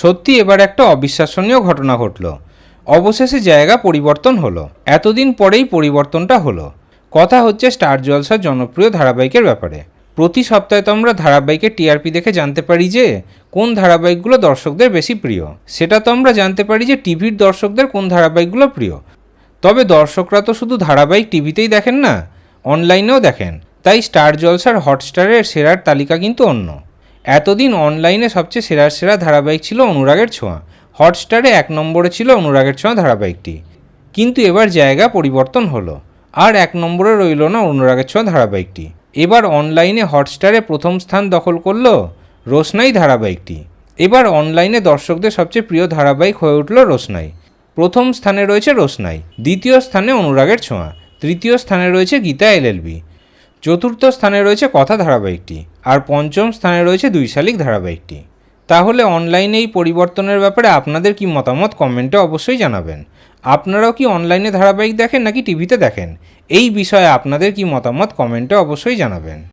সত্যি এবার একটা অবিশ্বাসনীয় ঘটনা ঘটল। অবশেষে জায়গা পরিবর্তন হলো। এতদিন পরেই পরিবর্তনটা হলো। কথা হচ্ছে স্টার জলসার জনপ্রিয় ধারাবাহিকের ব্যাপারে। প্রতি সপ্তাহে তো আমরা ধারাবাহিকের টিআরপি দেখে জানতে পারি যে, কোন ধারাবাহিকগুলো দর্শকদের বেশি প্রিয়। সেটা তো আমরা জানতে পারি যে, টিভির দর্শকদের কোন ধারাবাহিকগুলো প্রিয়। তবে দর্শকরা তো শুধু ধারাবাহিক টিভিতেই দেখেন না, অনলাইনেও দেখেন। তাই স্টার জলসার হটস্টারের সেরার তালিকা কিন্তু অন্য। এতদিন অনলাইনে সবচেয়ে সেরা সেরা ধারাবাহিক ছিল অনুরাগের ছোঁয়া। হটস্টারে এক নম্বরে ছিল অনুরাগের ছোঁয়া ধারাবাহিকটি। কিন্তু এবার জায়গা পরিবর্তন হলো। আর এক নম্বরে রইল না অনুরাগের ছোঁয়া ধারাবাহিকটি। এবার অনলাইনে হটস্টারে প্রথম স্থান দখল করল রোশনাই ধারাবাহিকটি। এবার অনলাইনে দর্শকদের সবচেয়ে প্রিয় ধারাবাহিক হয়ে উঠল রোশনাই। প্রথম স্থানে রয়েছে রোশনাই, দ্বিতীয় স্থানে অনুরাগের ছোঁয়া, তৃতীয় স্থানে রয়েছে গীতা এলএলবি চতুর্থ স্থানে রয়েছে কথা ধারাবাহিকটি, আর পঞ্চম স্থানে রয়েছে দুই শালিক ধারাবাহিকটি। তাহলে অনলাইনে এই পরিবর্তনের ব্যাপারে আপনাদের কি মতামত কমেন্টে অবশ্যই জানাবেন। আপনারাও কি অনলাইনে ধারাবাহিক দেখেন নাকি টিভিতে দেখেন? এই বিষয়ে আপনাদের কি মতামত কমেন্টে অবশ্যই জানাবেন।